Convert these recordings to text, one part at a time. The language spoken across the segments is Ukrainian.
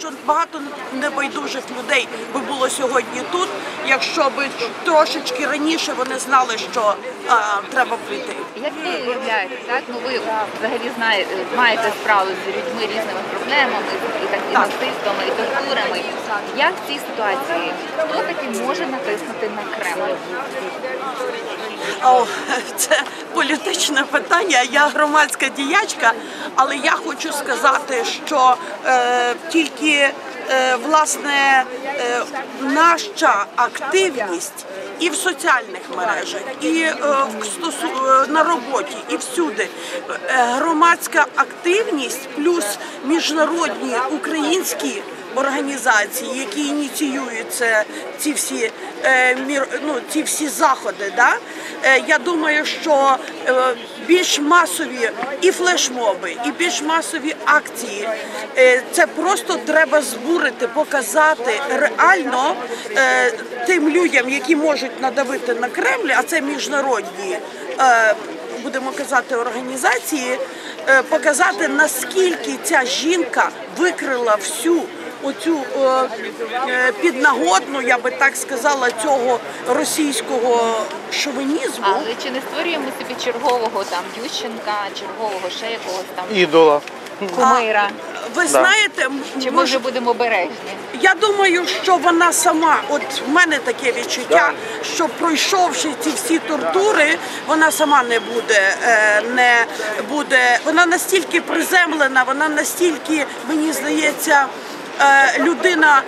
що багато небайдужих людей би було сьогодні тут, якщо б трошечки раніше вони знали, що а, треба прийти. Як ви уявляєте, так? Ну ви взагалі знаєте, маєте справу з людьми різними проблемами, і так і насильствами, і тортурами. Як в цій ситуації хто таки може натиснути на Кремль? О, це політичне питання. Я громадська діячка, але я хочу сказати, що е, тільки е, власне е, наша активність і в соціальних мережах, і е, е, на роботі, і всюди е, громадська активність плюс міжнародні українські організації, які ініціюють ці всі е, ну, ці всі заходи. Да? Е, я думаю, що е, більш масові і флешмоби, і більш масові акції. Е, це просто треба збурити, показати реально тим людям, які можуть надавити на Кремль, а це міжнародні. Будемо казати організації, показати наскільки ця жінка викрила всю оцю е, е, піднагодну, я би так сказала, цього російського шовінізму. Але чи не створюємо собі чергового там Ющенка, чергового ще якогось там Ідола. кумира? Ви знаєте, Чи ми вже будемо обережні? я думаю, що вона сама, от в мене таке відчуття, що пройшовши ці всі тортури, вона сама не буде, е, не буде. Вона настільки приземлена, вона настільки, мені здається. Е, Людина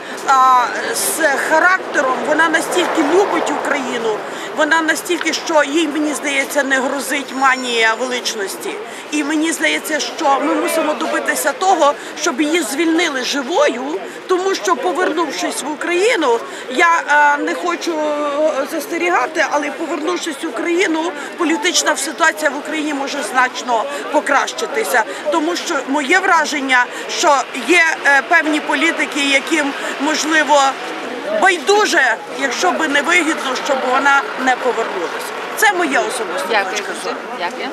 з характером, вона настільки любить Україну, вона настільки, що їй мені здається, не грозить манія величності. І мені здається, що ми мусимо добитися того, щоб її звільнили живою, тому що повернувшись в Україну, я е, не хочу е, застерігати, але повернувшись в Україну, політична ситуація в Україні може значно покращитися, тому що моє враження, що є е, певні політики, яким можливо байдуже, якщо би не вигідно, щоб вона не повернулася. Це моя особиста точка зору. Дякую.